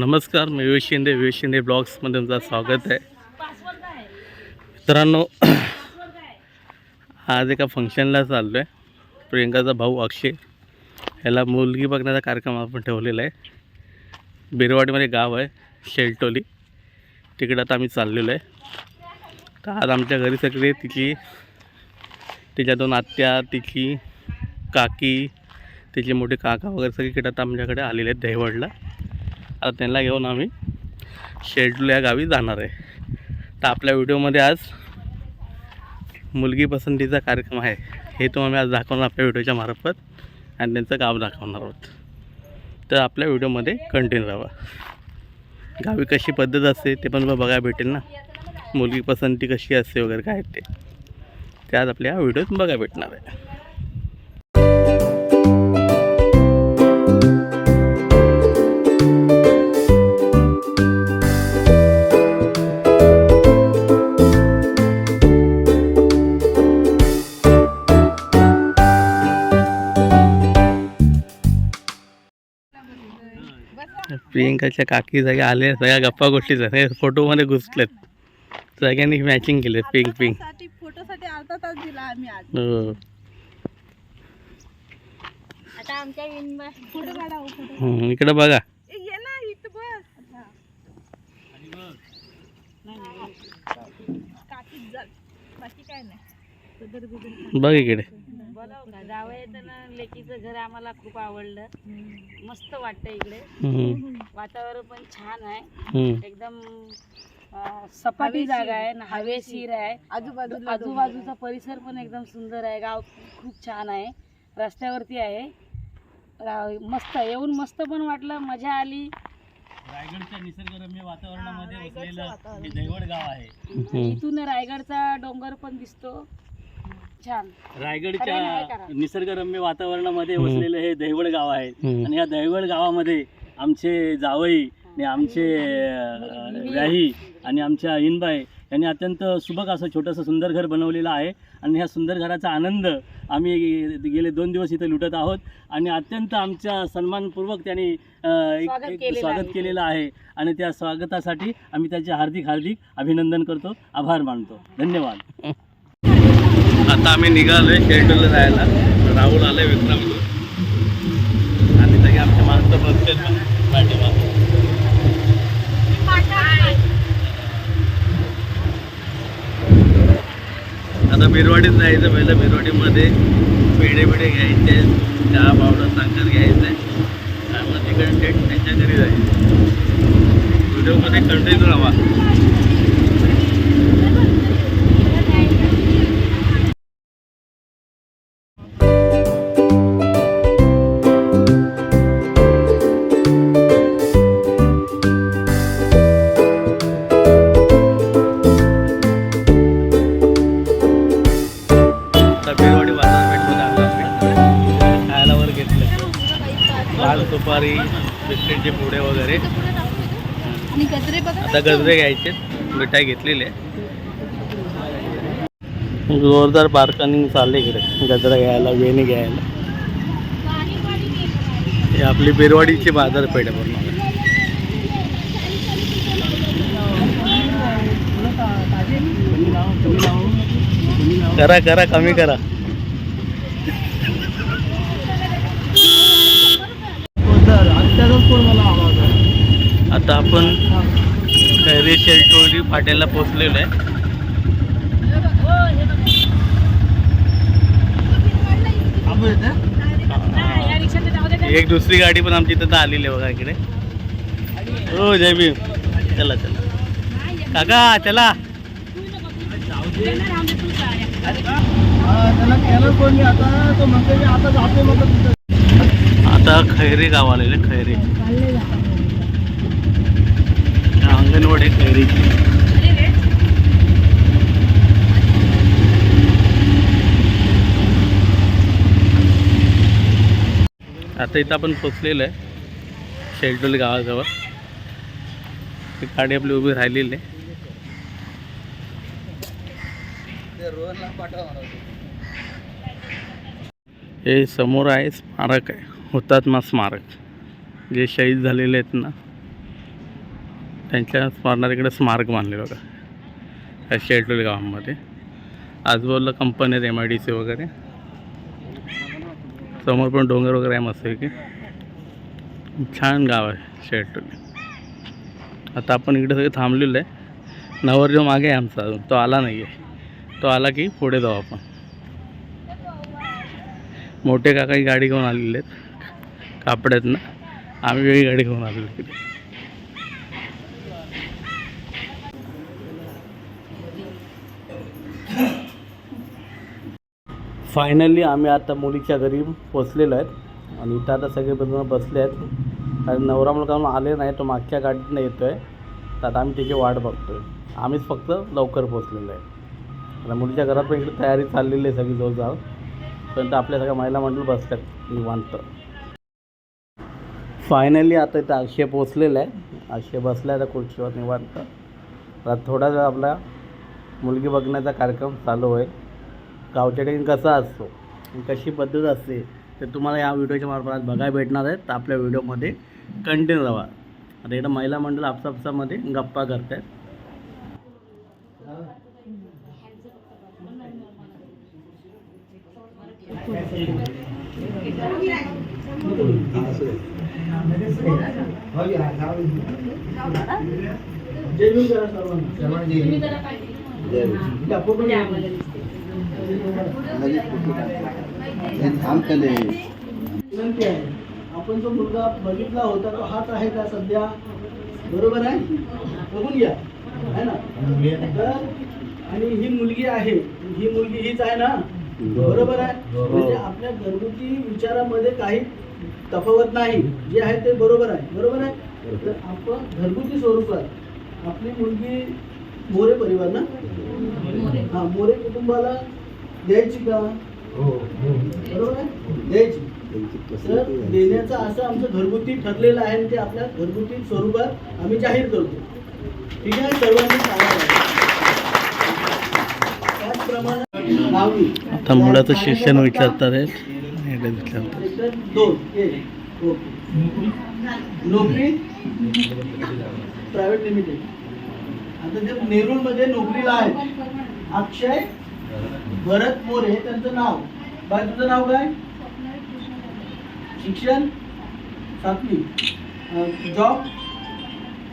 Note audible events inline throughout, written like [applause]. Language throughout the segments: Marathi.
नमस्कार मी विवेक शिंदे विवेक शिंदे ब्लॉग्समध्ये तुमचं स्वागत आहे. मित्रांनो आज एका फंक्शनला चाललो आहे प्रियंकाचा भाऊ अक्षय याला मुलगी बघण्याचा कार्यक्रम आपण ठेवलेला आहे. बिरवाडीमध्ये गाव आहे शेलटोली. तिकडं आता आम्ही चाललेलो आहे. तर आज आमच्या घरी सगळे तिची. तिच्या दोन आत्या तिची काकी तिचे मोठे काका वगैरे सगळीकडे आता आमच्याकडे आलेले आहेत दहिवडला. आता त्यांना घेऊन आम्ही शेडूल या गावी जाणार आहे. तर आपल्या व्हिडिओमध्ये आज मुलगी पसंतीचा कार्यक्रम आहे. हे तुम्हाला आज दाखवणार आपल्या व्हिडिओच्या मार्फत आणि त्यांचं गाव दाखवणार आहोत. तर आपल्या व्हिडिओमध्ये कंटिन्यू राहा गावी कशी पद्धत असते ते पण बघायला भेटेल ना. मुलगी पसंती कशी असते वगैरे काय ते. ते आज आपल्या व्हिडिओत बघायला भेटणार आहे. प्रियंकाच्या काकी सगळ्या आल्या सगळ्या गप्पा गोष्टी झाल्या. फोटोमध्ये घुसलेत. सगळ्यांनी मॅचिंग केले पिंक पिंकसाठी फोटोसाठी अर्धा तास दिला आम्ही आज. हो. आता आमच्या फोटो काढा हो, फोटो हम्म, इकडं बघा. ए, ये ना इथं बस. काकीच जाल बाकी काय नाही. सदर बिदर इकडे जावं येतं ना. लेकीचं घर आम्हाला खूप आवडलं. मस्त वाटतं इकडे. वातावरण पण छान आहे. एकदम सपाटी जागा आहे न हवेशीर आहे. आजूबाजूला आजूबाजूचा परिसर पण एकदम सुंदर आहे. गाव खूप छान आहे. रस्त्यावरती आहे. रा- मस्त येऊन मस्त पण वाटलं. मजा आली. रायगडच्या निसर्गरम्य वातावरणामध्ये वसलेलं हे दैवड गाव आहे. इथून रायगडचा डोंगर पण दिसतो. छान रायगडच्या. निसर्गरम्य वातावरणामध्ये. वसलेलं हे दैवड गाव आहे. आणि या दैवड गावामध्ये आमचे जावई आणि आमचे व्याही आणि आमच्या इनबाई यांनी अत्यंत सुबक असं छोटंसं सुंदर घर बनवलेलं आहे आणि ह्या सुंदर घराचा आनंद आम्ही गेले दोन दिवस इथे लुटत आहोत आणि अत्यंत आमच्या सन्मानपूर्वक त्यांनी एक- स्वागत. केलेलं आहे आणि त्या स्वागतासाठी आम्ही त्याचे हार्दिक हार्दिक अभिनंदन करतो आभार मानतो धन्यवाद [laughs] आता आम्ही निघालोय शेल्टरला जायला. राहुल आलाय विक्रम आणि सगळे आमचे माणसं बसतील पाठीमागे. आता बिरवाडीत जायचं पहिलं बिरवाडीमध्ये पेढे पेढे घ्यायचे चहा पावडर साखर घ्यायचं आहे आणि मग तिकडे थेट त्यांच्या घरी जायचं. व्हिडिओमध्ये कंटिन्यू राहा. आणि गजरे बघा आता गजरे घ्यायचे मिठाई घेतलेली आहे. जोरदार बारकानिंग चालले इकडे गजरा घ्यायला वेणी घ्यायला. ही आपली बिरवाडीची बाजारपेठ आहे पूर्ण. करा करा कमी करा. आता आपण खैरे शेलटोली फाट्याला पोचलेलो आहे. एक दुसरी गाडी पण आमची इथं आलेली आहे बघा इकडे. हो जय भीम. चला चला. काका चला. आता खैरे गाव आलेले खैरे. अंगणवाडी आहे आता इथं आपण पोचलेलो आहे शेलटोली गावाजवळ. ही गाडी आपली उभी राहिलेली आहे. हे समोर आहे स्मारक आहे हुतात्मा स्मारक. जे शहीद झालेले आहेत ना त्यांच्या स्मरणात इकडे स्मारक बांधले बघा. या शेळटोली गावामध्ये. आजूबाजूला कंपनी आहेत एम आय डी सी वगैरे. समोर पण डोंगर वगैरे आहे मस्त की छान गाव आहे शेळटोली. आता आपण इकडे सगळे थांबलेलो आहे. नवर जो मागे आहे आमचा अजून. तो आला नाही आहे तो आला की पुढे जाऊ आपण. मोठे काकाही गाडी घेऊन आलेले आहेत. कापड्यात ना आम्ही वेगळी गाडी घेऊन आलेलो तिथे फायनली आम्ही आता मुलीच्या घरी पोचलेलो आहेत. आणि इथं आता सगळे बसले आहेत. कारण नवरा मुलगा म्हणून आले नाही तो मागच्या गाडीतनं येतो आहे तर आता आम्ही त्याची वाट बघतो आहे आम्हीच फक्त लवकर पोचलेलो आहे. आता मुलीच्या घरात पण इकडे तयारी चाललेली आहे सगळी जोरदार पण आपल्या सगळ्या महिला मंडळ बसतात निवांत. फायनली आता इथं अक्षय पोचलेला आहे अक्षय बसला आहे तर खुर्चीवर निवांत. आता थोडा वेळ आपला मुलगी बघण्याचा कार्यक्रम चालू होईल. गावच्या ठिकाणी कसा असतो कशी पद्धत असते ते तुम्हाला या व्हिडिओच्या मार्फत बघायला भेटणार आहे तर आपल्या व्हिडिओमध्ये कंटिन्यू राहा. आता इकडं महिला मंडळ आपसापसामध्ये गप्पा करत आहेत विनंती आहे. आपण जो मुलगा बघितला होता तो हाच आहे का सध्या? बरोबर आहे? बघून घ्या. आहे ना? तर आणि ही मुलगी आहे. ही मुलगी हीच आहे ना? बरोबर आहे? म्हणजे आपल्या घरगुती विचारामध्ये काही तफावत नाही. जे आहे ते बरोबर आहे. बरोबर आहे? तर आपण घरगुती स्वरूपात आपली मुलगी मोरे परिवार ना? हा मोरे कुटुंबाला द्यायची का? बरोबर आहे? द्यायची. तर देण्याचं असं आमचं घरगुती ठरलेलं आहे आणि ते आपल्या घरगुती स्वरूपात आम्ही जाहीर करतो. ठीक आहे? सर्वांनी त्याचप्रमाणे आता मुलाचं शिक्षण विचारतात आहेत. दोन एक. ओके. नोकरी? Private limited. आता जे नेरूळमध्ये नोकरीला आहेत. अक्षय भरत मोरे त्यांचं नाव. बाय तुझं नाव काय? शिक्षण? सातवी. जॉब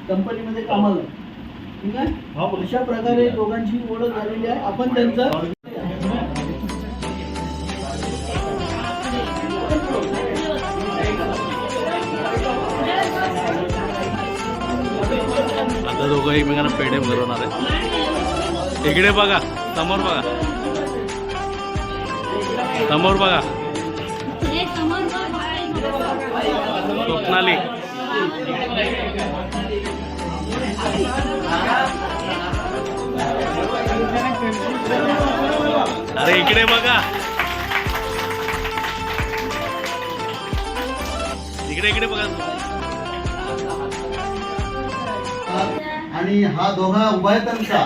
कंपनीमध्ये कामाला. ठीक आहे? अशा प्रकारे दोघांची ओळख झालेली आहे. आपण त्यांचं आता दोघं एकमेकांना पेढे भरवणार आहे इकडे बघा समोर बघा. समोर बघा. स्वप्नाली. अरे इकडे बघा. इकडे इकडे बघा. आणि हा दोघा उभयतांचा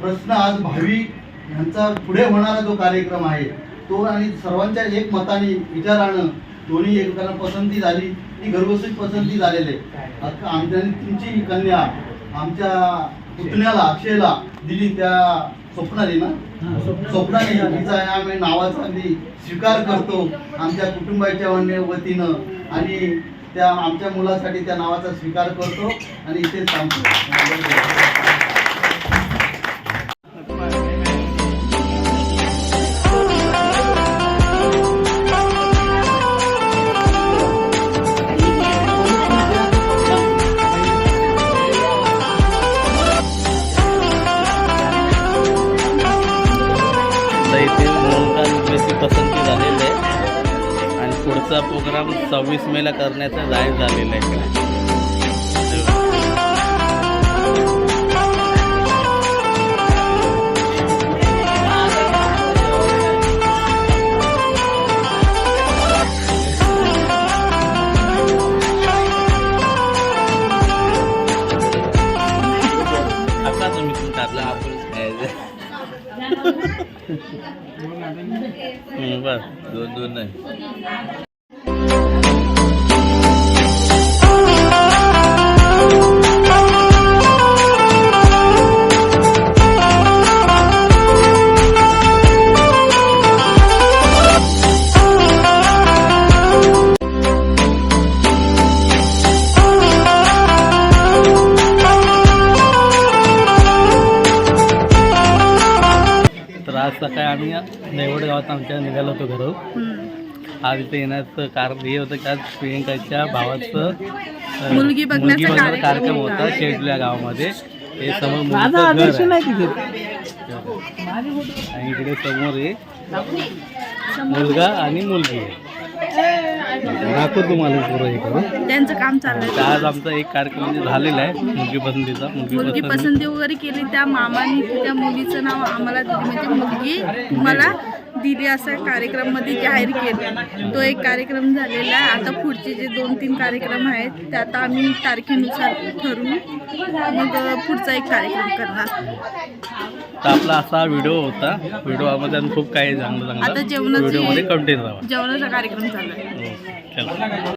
प्रश्न आज भावी यांचा पुढे होणारा जो कार्यक्रम आहे तो आणि सर्वांच्या एक मताने विचारानं दोन्ही एकमेकांना पसंती झाली ती घरगुती पसंती झालेली आहे. आता आमच्या तुमची कन्या आमच्या पुतण्याला अक्षयला दिली त्या स्वप्नाली ना? स्वप्नाली तिचा आम्ही नावाचा मी स्वीकार करतो आमच्या कुटुंबाच्या वतीनं आणि त्या आमच्या मुलासाठी त्या नावाचा स्वीकार करतो आणि इथे थांबतो. आता इथे पसंती झालेली आहे. पुढचा प्रोग्राम सव्वीस मेला करण्याचा जाहीर झालेला आहे. बस दोन दोन नाही तर आम्ही नेवड गावात आमच्या निघालो होतो घरून. आज इथे येण्याचं कारण हे होतं की आज प्रियंकाच्या भावाचं अं, मुलगी बघण्याचा बघण्याचा कार्यक्रम कार्यक्रम होता. होता शेडू या गावामध्ये हे समोर मुलीचं घर आहे. आणि इकडे समोर आहे मुलगा आणि मुलगी आहे दाखव तुम्हाला पुरं हे करून त्यांचं काम चाललंय. आज आमचा एक कार्यक्रम म्हणजे झालेला आहे मुलगी पसंतीचा. मुलगी मुलगी पसंती वगैरे केली त्या मामाने त्या मुलीचं नाव आम्हाला दिली. म्हणजे मुलगी तुम्हाला दिली असं कार्यक्रममध्ये जाहीर केलं. तो एक कार्यक्रम झालेला आहे. आता पुढचे जे दोन तीन कार्यक्रम आहेत ते आता आम्ही तारखेनुसार ठरवू. मग पुढचा एक कार्यक्रम करणार. तर आपला असा व्हिडिओ होता. व्हिडिओमध्ये खूप काही चांगलं आता जेवणाची- राहा. जेवणाचा कार्यक्रम आहे हो चला.